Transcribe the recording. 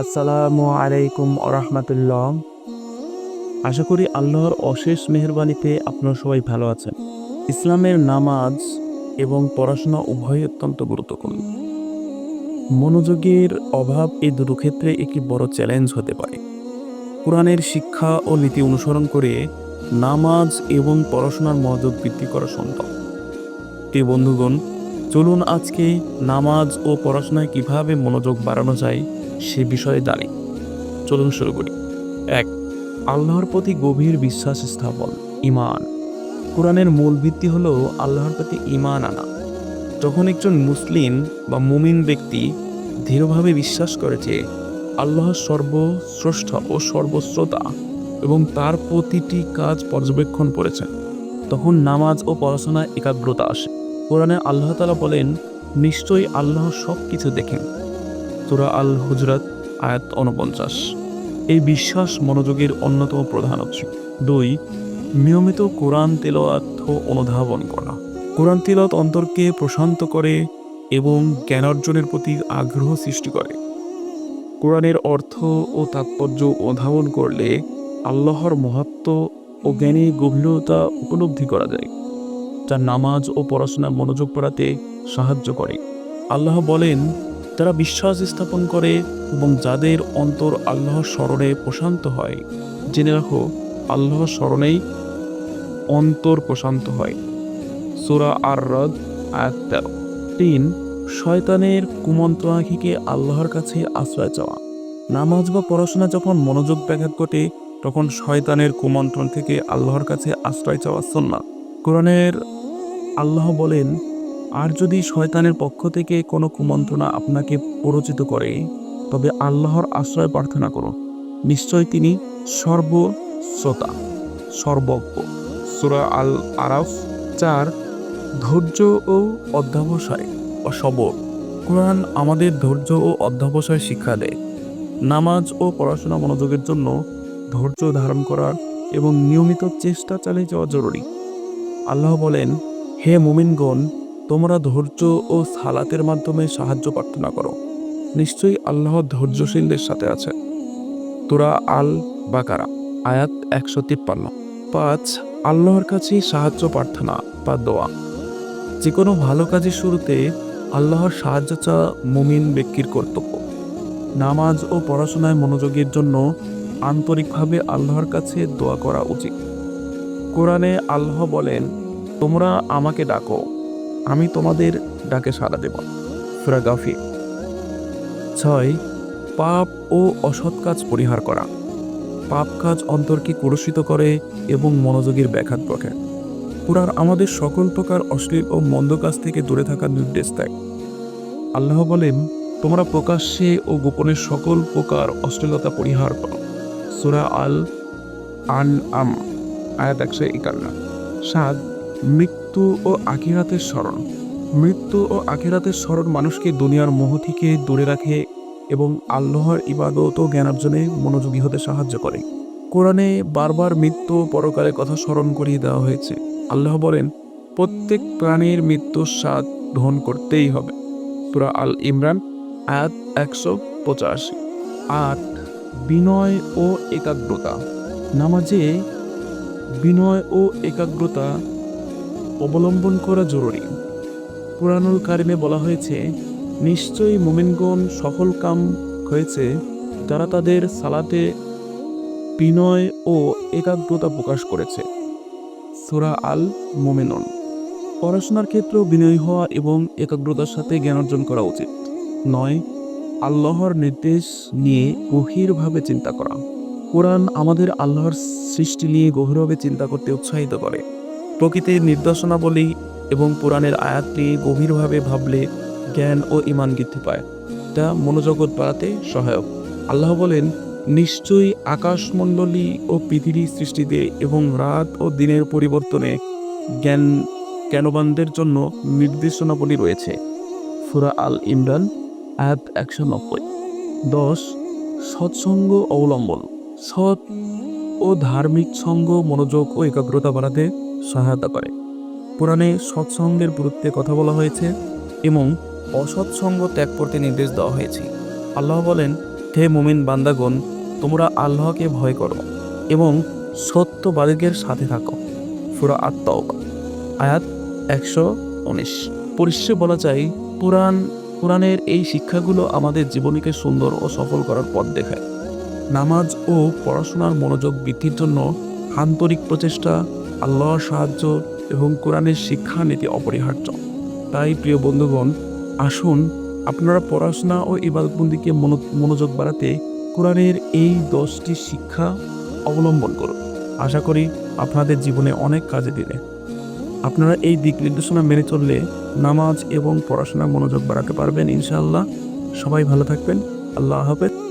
আসসালামু আলাইকুম আরহামতুল্লাহ আশা করি আল্লাহর অশেষ মেহরবানিতে আপনারা সবাই ভালো আছেন। ইসলামের নামাজ এবং পড়াশোনা উভয়ই অত্যন্ত গুরুত্বপূর্ণ। মনোযোগের অভাব এই দুটো ক্ষেত্রে একটি বড় চ্যালেঞ্জ হতে পারে। কোরআনের শিক্ষা ও নীতি অনুসরণ করে নামাজ এবং পড়াশোনার মনোযোগ বৃদ্ধি করা সম্ভব। প্রিয় বন্ধুগণ চলুন আজকে নামাজ ও পড়াশোনায় কীভাবে মনোযোগ বাড়ানো যায় সে বিষয়ে জানি। চলুন শুরু করি। এক, আল্লাহর প্রতি গভীর বিশ্বাস স্থাপন ইমান কোরআনের মূল ভিত্তি হল আল্লাহর প্রতি ইমান আনা। যখন একজন মুসলিম বা মুমিন ব্যক্তি দৃঢ়ভাবে বিশ্বাস করে যে আল্লাহ সর্বশ্রেষ্ঠ ও সর্বশ্রোতা এবং তার প্রতিটি কাজ পর্যবেক্ষণ করেছেন, তখন নামাজ ও পড়াশোনায় একাগ্রতা আসে। কোরআনে আল্লাহ তালা বলেন, নিশ্চয়ই আল্লাহ সব কিছু দেখেন। তোরা আল হুজরাত আয়াত উনপঞ্চাশ। এই বিশ্বাস মনোযোগের অন্যতম প্রধান উৎস। দুই, নিয়মিত কোরআন তেলাওয়াত ও অনুধাবন করা। কোরআন তেলাওয়াত অন্তরকে প্রশান্ত করে এবং জ্ঞান অর্জনের প্রতি আগ্রহ সৃষ্টি করে। কোরআনের অর্থ ও তাৎপর্য অনুধাবন করলে আল্লাহর মহত্ব ও জ্ঞানী গভীরতা উপলব্ধি করা যায়। যা নামাজ ও পড়াশোনায় মনোযোগ পড়াতে সাহায্য করে। আল্লাহ বলেন, যারা বিশ্বাস স্থাপন করে এবং যাদের অন্তর আল্লাহর স্মরণে প্রশান্ত হয়, জেনে রাখো, আল্লাহর স্মরণেই অন্তর প্রশান্ত হয়। সুরা আর রদ আয়াত তেরো। তিন, শয়তানের কুমন্ত্রণাখিকে আল্লাহর কাছে আশ্রয় চাওয়া। নামাজ বা পড়াশোনা যখন মনোযোগ ব্যাঘাত ঘটে, তখন শয়তানের কুমন্ত্রণ থেকে আল্লাহর কাছে আশ্রয় চাওয়া সন্না কোরআনের আল্লাহ বলেন, আর যদি শয়তানের পক্ষ থেকে কোনো কুমন্ত্রণা আপনাকে প্ররোচিত করে, তবে আল্লাহর আশ্রয় প্রার্থনা করুন নিশ্চয় তিনি সর্বশ্রোতা, সর্বজ্ঞ। সুরা আল আরাফ চার, ধৈর্য ও অধ্যাবসায় অসবর কোরআন আমাদের ধৈর্য ও অধ্যাবসায় শিক্ষা দেয়। নামাজ ও পড়াশোনা মনোযোগের জন্য ধৈর্য ধারণ করার এবং নিয়মিত চেষ্টা চালিয়ে যাওয়া জরুরি। আল্লাহ বলেন, হে মুমিনগণ, তোমরা ধৈর্য ও সালাতের মাধ্যমে সাহায্য প্রার্থনা করো। নিশ্চয়ই আল্লাহ ধৈর্যশীলদের সাথে আছে। তোরা আল বাকারা, আয়াত একশো তিপ্পান্ন। পাঁচ, আল্লাহর কাছে সাহায্য প্রার্থনা বা দোয়া। যে কোনো ভালো কাজের শুরুতে আল্লাহর সাহায্য চাওয়া মুমিন ব্যক্তির কর্তব্য। নামাজ ও পড়াশোনায় মনোযোগের জন্য আন্তরিকভাবে আল্লাহর কাছে দোয়া করা উচিত। কোরআনে আল্লাহ বলেন, তোমরা আমাকে ডাকো, আমি তোমাদের ডাকে সাড়া দেব। সুরা গাফি ছয়, পাপ ও অসৎ কাজ পরিহার করা। পাপ কাজ অন্তরকে কুরুষিত করে এবং মনোযোগের ব্যাঘাত ঘটে। পুরাণ আমাদের সকল প্রকার অশ্লীল ও মন্দ কাজ থেকে দূরে থাকার নির্দেশ দেয়। আল্লাহ বলেন, তোমরা প্রকাশ্যে ও গোপনে সকল প্রকার অশ্লীলতা পরিহার করো। সুরা আল আন আম আয়াত একশো একান্ন। সাত মৃত্যু ও আখিরাতের স্মরণ। মৃত্যু ও আখিরাতের স্মরণ মানুষকে দুনিয়ার মোহ থেকে দূরে রাখে এবং আল্লাহর ইবাদত ও জ্ঞানার্জনে মনোযোগী হতে সাহায্য করে। কোরআনে বারবার মৃত্যু পরকালের কথা স্মরণ করিয়ে দেওয়া হয়েছে। আল্লাহ বলেন, প্রত্যেক প্রাণীর মৃত্যুর স্বাদ গ্রহণ করতেই হবে। সুরা আল ইমরান, আয়াত একশো পঁচাশি। আট বিনয় ও একাগ্রতা। নামাজে বিনয় ও একাগ্রতা অবলম্বন করা জরুরি। পুরানুল কারিমে বলা হয়েছে, নিশ্চয়ই মোমিনগণ সফল কাম হয়েছে যারা তাদের সালাতে বিনয় ও একাগ্রতা প্রকাশ করেছে। সুরা আল মোমেনন পড়াশোনার ক্ষেত্রেও বিনয় হওয়া এবং একাগ্রতার সাথে জ্ঞান অর্জন করা উচিত। নয়, আল্লাহর নির্দেশ নিয়ে গভীরভাবে চিন্তা করা। কোরআন আমাদের আল্লাহর সৃষ্টি নিয়ে গভীরভাবে চিন্তা করতে উৎসাহিত করে। প্রকৃতির নির্দেশনাবলী এবং পুরাণের আয়াত নিয়ে গভীরভাবে ভাবলে জ্ঞান ও ইমান বৃদ্ধি পায়। তা মনোজগৎ বাড়াতে সহায়ক। আল্লাহ বলেন, নিশ্চয়ই আকাশমণ্ডলী ও পৃথিবী সৃষ্টিতে এবং রাত ও দিনের পরিবর্তনে জ্ঞান জ্ঞানবানদের জন্য নির্দেশনাবলী রয়েছে। সুরা আল ইমরান, আয়াত একশো নব্বই। দশ, সৎসঙ্গ অবলম্বন। সৎ ও ধার্মিক সঙ্গ, মনোযোগ ও একাগ্রতা বাড়াতে সহায়তা করে। পুরাণে সৎসঙ্গের গুরুত্বে কথা বলা হয়েছে এবং অসৎসঙ্গ ত্যাগ করতে নির্দেশ দেওয়া হয়েছে। আল্লাহ বলেন, হে মুমিন বান্দাগণ, তোমরা আল্লাহকে ভয় করো এবং সত্যবাদীদের সাথে থাকো। ফুরা আত্মাওবা আয়াত একশো উনিশ। পরিশেষে বলা যায় পুরাণ পুরাণের এই শিক্ষাগুলো আমাদের জীবনীকে সুন্দর ও সফল করার পথ দেখায়। নামাজ ও পড়াশোনার মনোযোগ বৃদ্ধির জন্য আন্তরিক প্রচেষ্টা, আল্লাহর সাহায্য এবং কোরআনের শিক্ষা নীতি অপরিহার্য। তাই প্রিয় বন্ধুগণ, আসুন আপনারা পড়াশোনা ও ইবাদতবন্দিকে মনো- মনোযোগ বাড়াতে কোরআনের এই দশটি শিক্ষা অবলম্বন করুন। আশা করি আপনাদের জীবনে অনেক কাজে দিবে। আপনারা এই দিক নির্দেশনা মেনে চললে নামাজ এবং পড়াশোনার মনোযোগ বাড়াতে পারবেন ইনশাআল্লাহ। সবাই ভালো থাকবেন। আল্লাহ হাফেজ।